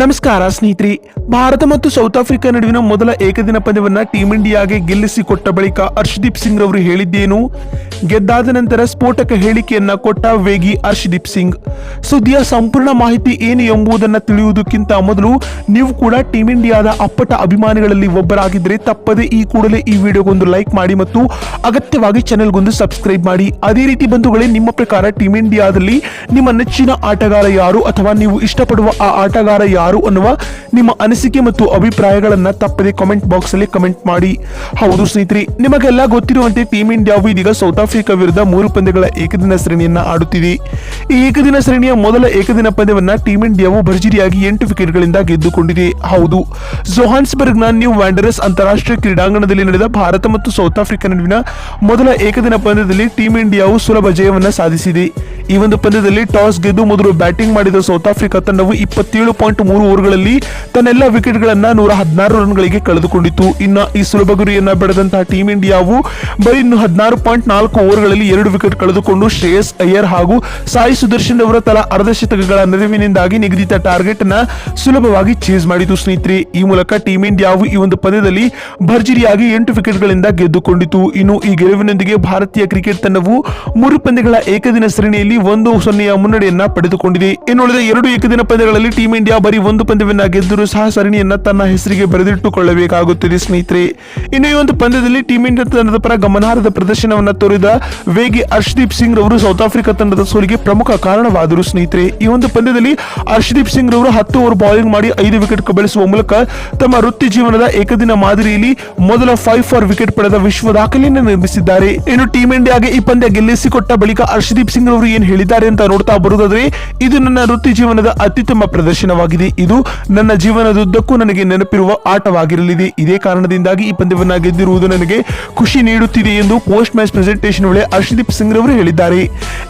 ನಮಸ್ಕಾರ ಸ್ನೇಹಿತರೆ. ಭಾರತ ಮತ್ತು ಸೌತ್ ಆಫ್ರಿಕಾ ನಡುವಿನ ಮೊದಲ ಏಕದಿನ ಪಂದ್ಯವನ್ನ ಟೀಂ ಇಂಡಿಯಾಗೆ ಗೆಲ್ಲಿಸಿಕೊಟ್ಟ ಬಳಿಕ ಹರ್ಷದೀಪ್ ಸಿಂಗ್ ರವರು ಹೇಳಿದ್ದೇನು? ಗೆದ್ದಾದ ನಂತರ ಸ್ಫೋಟಕ ಹೇಳಿಕೆಯನ್ನ ಕೊಟ್ಟ ವೇಗಿ ಹರ್ಷದೀಪ್ ಸಿಂಗ್. ಸುದ್ದಿಯ ಸಂಪೂರ್ಣ ಮಾಹಿತಿ ಏನು ಎಂಬುದನ್ನು ತಿಳಿಯುವುದಕ್ಕಿಂತ ಮೊದಲು ನೀವು ಕೂಡ ಟೀಮ್ ಇಂಡಿಯಾದ ಅಪ್ಪಟ ಅಭಿಮಾನಿಗಳಲ್ಲಿ ಒಬ್ಬರಾಗಿದ್ದರೆ ತಪ್ಪದೆ ಈ ಕೂಡಲೇ ಈ ವಿಡಿಯೋಗೊಂದು ಲೈಕ್ ಮಾಡಿ ಮತ್ತು ಅಗತ್ಯವಾಗಿ ಚಾನೆಲ್ಗೊಂದು ಸಬ್ಸ್ಕ್ರೈಬ್ ಮಾಡಿ. ಅದೇ ರೀತಿ ಬಂಧುಗಳೇ, ನಿಮ್ಮ ಪ್ರಕಾರ ಟೀಮ್ ಇಂಡಿಯಾದಲ್ಲಿ ನಿಮ್ಮ ನೆಚ್ಚಿನ ಆಟಗಾರ ಯಾರು ಅಥವಾ ನೀವು ಇಷ್ಟಪಡುವ ಆ ಆಟಗಾರ ಯಾರು ಅನ್ನುವ ನಿಮ್ಮ ಅನಿಸಿಕೆ ಮತ್ತು ಅಭಿಪ್ರಾಯಗಳನ್ನು ತಪ್ಪದೆ ಕಾಮೆಂಟ್ ಬಾಕ್ಸ್ ಅಲ್ಲಿ ಕಮೆಂಟ್ ಮಾಡಿ. ಹೌದು ಸ್ನೇಹಿತರೆ, ನಿಮಗೆಲ್ಲ ಗೊತ್ತಿರುವಂತೆ ಟೀಮ್ ಇಂಡಿಯಾವು ಇದೀಗ ಸೌತ್ ಆಫ್ರಿಕಾ ವಿರುದ್ಧ ಮೂರು ಪಂದ್ಯಗಳ ಏಕದಿನ ಶ್ರೇಣಿಯನ್ನ ಆಡುತ್ತಿದೆ. ಈ ಏಕದಿನ ಶ್ರೇಣಿಯ ಮೊದಲ ಏಕದಿನ ಪಂದ್ಯವನ್ನ ಟೀಂ ಇಂಡಿಯಾವು ಭರ್ಜರಿಯಾಗಿ ಎಂಟು ವಿಕೆಟ್ಗಳಿಂದ ಗೆದ್ದುಕೊಂಡಿದೆ. ಹೌದು, ಜೊಹಾನ್ಸ್ಬರ್ಗ್ನ ನ್ಯೂ ವ್ಯಾಂಡರಸ್ ಅಂತಾರಾಷ್ಟ್ರೀಯ ಕ್ರೀಡಾಂಗಣದಲ್ಲಿ ನಡೆದ ಭಾರತ ಮತ್ತು ಸೌತ್ ಆಫ್ರಿಕಾ ನಡುವಿನ ಮೊದಲ ಏಕದಿನ ಪಂದ್ಯದಲ್ಲಿ ಟೀಂ ಇಂಡಿಯಾವು ಸುಲಭ ಜಯವನ್ನ ಸಾಧಿಸಿದೆ. ಈ ಒಂದು ಪಂದ್ಯದಲ್ಲಿ ಟಾಸ್ ಗೆದ್ದು ಮೊದಲು ಬ್ಯಾಟಿಂಗ್ ಮಾಡಿದ ಸೌತ್ ಆಫ್ರಿಕಾ ತಂಡವು ಇಪ್ಪತ್ತೇಳು ಪಾಯಿಂಟ್ ಮೂರು ಓವರ್ಗಳಲ್ಲಿ ತನ್ನೆಲ್ಲ ವಿಕೆಟ್ಗಳನ್ನ ನೂರ ಹದಿನಾರು ರನ್ಗಳಿಗೆ ಕಳೆದುಕೊಂಡಿತ್ತು. ಇನ್ನು ಈ ಸುಲಭ ಗುರಿಯನ್ನ ಬೆಳೆದಂತಹ ಟೀಂ ಇಂಡಿಯಾವು ಬರೀ ಇನ್ನು ಹದಿನಾರು ಪಾಯಿಂಟ್ ನಾಲ್ಕು ಓವರ್ಗಳಲ್ಲಿ ಎರಡು ವಿಕೆಟ್ ಕಳೆದುಕೊಂಡು ಶ್ರೇಯಸ್ ಅಯ್ಯರ್ ಹಾಗೂ ಸಾಯಿ ಸುದರ್ಶನ್ ಅವರ ತಲಾ ಅರ್ಧ ಶತಕಗಳ ನೆರವಿನಿಂದಾಗಿ ನಿಗದಿತ ಟಾರ್ಗೆಟ್ನ ಸುಲಭವಾಗಿ ಚೇಸ್ ಮಾಡಿತು ಸ್ನೇಹಿತರೆ. ಈ ಮೂಲಕ ಟೀಂ ಇಂಡಿಯಾವು ಈ ಒಂದು ಪಂದ್ಯದಲ್ಲಿ ಭರ್ಜರಿಯಾಗಿ ಎಂಟು ವಿಕೆಟ್ಗಳಿಂದ ಗೆದ್ದುಕೊಂಡಿತು ಇನ್ನು ಈ ಗೆಲುವಿನೊಂದಿಗೆ ಭಾರತೀಯ ಕ್ರಿಕೆಟ್ ತಂಡವು ಮೂರು ಪಂದ್ಯಗಳ ಏಕದಿನ ಶ್ರೇಣಿಯಲ್ಲಿ ಒಂದು ಸೊನ್ನೆಯ ಮುನ್ನಡೆಯನ್ನ ಪಡೆದುಕೊಂಡಿದೆ. ಇನ್ನುಳಿದ ಎರಡು ಏಕದಿನ ಪಂದ್ಯಗಳಲ್ಲಿ ಟೀಂ ಇಂಡಿಯಾ ಬರೀ ಒಂದು ಪಂದ್ಯವನ್ನ ಗೆದ್ದರೂ ಸಹ ಸರಣಿಯನ್ನ ತನ್ನ ಹೆಸರಿಗೆ ಬರೆದಿಟ್ಟುಕೊಳ್ಳಬೇಕಾಗುತ್ತದೆ ಸ್ನೇಹಿತರೆ. ಇನ್ನು ಈ ಒಂದು ಪಂದ್ಯದಲ್ಲಿ ಟೀಂ ಇಂಡಿಯಾ ತಂಡದ ಪರ ಗಮನಾರ್ಹದ ಪ್ರದರ್ಶನವನ್ನ ತೋರಿದ ವೇಗಿ ಹರ್ಷದೀಪ್ ಸಿಂಗ್ ರವರು ಸೌತ್ ಆಫ್ರಿಕಾ ತಂಡದ ಸೋಲಿಗೆ ಪ್ರಮುಖ ಕಾರಣವಾದರು ಸ್ನೇಹಿತರೆ. ಈ ಒಂದು ಪಂದ್ಯದಲ್ಲಿ ಹರ್ಷದೀಪ್ ಸಿಂಗ್ ರವರು ಹತ್ತು ಓವರ್ ಬೌಲಿಂಗ್ ಮಾಡಿ ಐದು ವಿಕೆಟ್ ಕಬಳಿಸುವ ಮೂಲಕ ತಮ್ಮ ವೃತ್ತಿ ಜೀವನದ ಏಕದಿನ ಮಾದರಿಯಲ್ಲಿ ಮೊದಲ ಫೈವ್ ಫಾರ್ ವಿಕೆಟ್ ಪಡೆದ ವಿಶ್ವ ದಾಖಲೆಯನ್ನು ನಿರ್ಮಿಸಿದ್ದಾರೆ. ಇನ್ನು ಟೀಂ ಇಂಡಿಯಾಗೆ ಈ ಪಂದ್ಯ ಗೆಲ್ಲಿಸಿಕೊಟ್ಟ ಬಳಿಕ ಹರ್ಷದೀಪ್ ಸಿಂಗ್ ರವರು ಏನ್ ಹೇಳಿದ್ದಾರೆ ಅಂತ ನೋಡ್ತಾ ಬರುವುದಾದ್ರೆ ಇದು ನನ್ನ ವೃತ್ತಿ ಜೀವನದ ಅತ್ಯುತ್ತಮ ಪ್ರದರ್ಶನವಾಗಿದೆ. ಇದು ನನ್ನ ಜೀವನದುದ್ದಕ್ಕೂ ನನಗೆ ನೆನಪಿರುವ ಆಟವಾಗಿರಲಿದೆ. ಇದೇ ಕಾರಣದಿಂದಾಗಿ ಈ ಪಂದ್ಯವನ್ನ ಗೆದ್ದಿರುವುದು ನನಗೆ ಖುಷಿ ನೀಡುತ್ತಿದೆ ಎಂದು ಪೋಸ್ಟ್ ಮ್ಯಾಚ್ ಪ್ರೆಸೆಂಟೇಷನ್ ವೇಳೆ ಹರ್ಷದೀಪ್ ಸಿಂಗ್ ರವರು ಹೇಳಿದ್ದಾರೆ.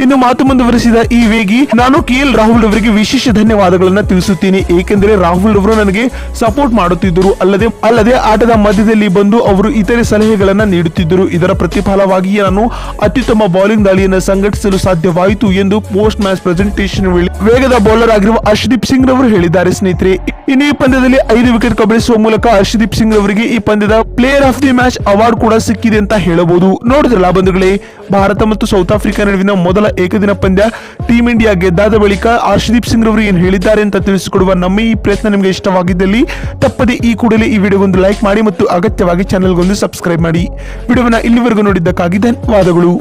ಇನ್ನು ಮಾತು ಮುಂದುವರೆಸಿದ ಈ ವೇಗಿ, ನಾನು ಕೆ ಎಲ್ ರಾಹುಲ್ ಅವರಿಗೆ ವಿಶೇಷ ಧನ್ಯವಾದಗಳನ್ನು ತಿಳಿಸುತ್ತೇನೆ. ಏಕೆಂದರೆ ರಾಹುಲ್ ಅವರು ನನಗೆ ಸಪೋರ್ಟ್ ಮಾಡುತ್ತಿದ್ದರು. ಅಲ್ಲದೆ ಅಲ್ಲದೆ ಆಟದ ಮಧ್ಯದಲ್ಲಿ ಬಂದು ಅವರು ಇತರೆ ಸಲಹೆಗಳನ್ನ ನೀಡುತ್ತಿದ್ದರು. ಇದರ ಪ್ರತಿಫಲವಾಗಿಯೇ ನಾನು ಅತ್ಯುತ್ತಮ ಬೌಲಿಂಗ್ ದಾಳಿಯನ್ನು ಸಂಘಟಿಸಲು ಸಾಧ್ಯವಾಯಿತು. ಎಂದು ಪೋಸ್ಟ್ ಮ್ಯಾಚ್ ಪ್ರೆಸೆಂಟೇಷನ್ ವೇಳೆ ವೇಗದ ಬೌಲರ್ ಆಗಿರುವ ಹರ್ಷದೀಪ್ ಸಿಂಗ್ ರವರು ಹೇಳಿದ್ದಾರೆ. ಸ್ನೇಹಿತರೆ, ಇನ್ನು ಈ ಪಂದ್ಯದಲ್ಲಿ ಐದು ವಿಕೆಟ್ ಕಬಳಿಸುವ ಮೂಲಕ ಹರ್ಷದೀಪ್ ಸಿಂಗ್ ಅವರಿಗೆ ಈ ಪಂದ್ಯದ player of the match award ಕೂಡ ಸಿಕ್ಕಿದೆ ಅಂತ ಹೇಳಬಹುದು. ನೋಡಿದ್ರಲ್ಲ ಬಂಧುಗಳೇ, ಭಾರತ ಮತ್ತು ಸೌತ್ ಆಫ್ರಿಕಾ ನಡುವಿನ ಮೊದಲ ಏಕದಿನ ಪಂದ್ಯ ಟೀಂ ಇಂಡಿಯಾ ಗೆದ್ದಾದ ಬಳಿಕ ಹರ್ಷದೀಪ್ ಸಿಂಗ್ ರವರು ಏನು ಹೇಳಿದ್ದಾರೆ ಅಂತ ತಿಳಿಸಿಕೊಡುವ ನಮ್ಮ ಈ ಪ್ರಯತ್ನ ನಿಮಗೆ ಇಷ್ಟವಾಗಿದ್ದಲ್ಲಿ ತಪ್ಪದೆ ಈ ಕೂಡಲೇ ಈ ವಿಡಿಯೋಗೊಂದು ಲೈಕ್ ಮಾಡಿ ಮತ್ತು ಅಗತ್ಯವಾಗಿ ಚಾನೆಲ್ಗೊಂದು ಸಬ್ಸ್ಕ್ರೈಬ್ ಮಾಡಿ. ವಿಡಿಯೋವನ್ನು ಇಲ್ಲಿವರೆಗೂ ನೋಡಿದ್ದಕ್ಕಾಗಿ ಧನ್ಯವಾದಗಳು.